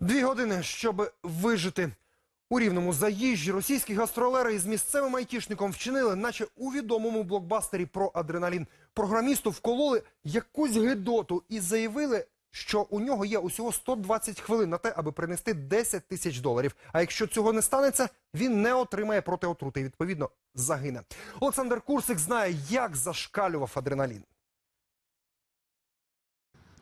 Дві години, щоб вижити. У рівному заїжджі російські гастролери із місцевим айтішником вчинили, наче у відомому блокбастері про адреналін. Програмісту вкололи якусь гидоту і заявили, що у нього є усього 120 хвилин на те, аби принести 10 тисяч доларів. А якщо цього не станеться, він не отримає протиотрути і відповідно загине. Олександр Курсик знає, як зашкалював адреналін.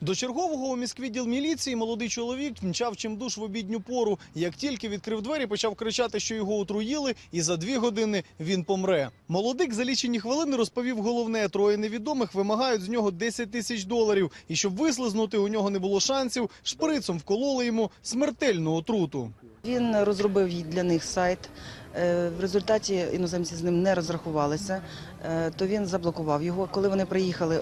До чергового у міськвідділ міліції молодий чоловік мчав чимдуж в обідню пору. Як тільки відкрив двері, почав кричати, що його отруїли, і за дві години він помре. Молодик за лічені хвилини розповів головне: троє невідомих вимагають з нього 10 тисяч доларів. І щоб вислизнути, у нього не було шансів. Шприцом вкололи йому смертельну отруту. Він розробив для них сайт. Е, В результаті іноземці з ним не розрахувалися, е, то він заблокував його. Коли вони приїхали,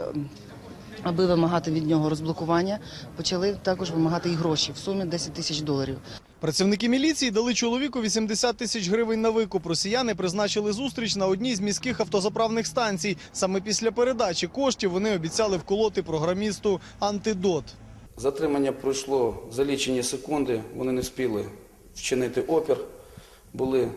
аби вимагати від нього розблокування, почали також вимагати і гроші в сумі 10 тисяч доларів. Працівники міліції дали чоловіку 80 тисяч гривень на викуп. Росіяни призначили зустріч на одній з міських автозаправних станцій. Саме після передачі коштів вони обіцяли вколоти програмісту антидот. Затримання пройшло за лічені секунди, вони не встигли вчинити опір, були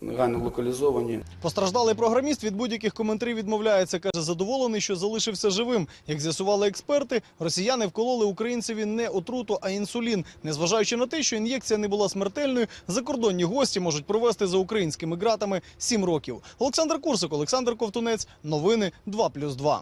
негайно локалізовані. Постраждалий програміст від будь-яких коментарів відмовляється. каже, задоволений, що залишився живим. Як з'ясували експерти, росіяни вкололи українцеві не отруту, а інсулін. Незважаючи на те, що ін'єкція не була смертельною, закордонні гості можуть провести за українськими ґратами 7 років. Олександр Курсик, Олександр Ковтунець. Новини 2+,2.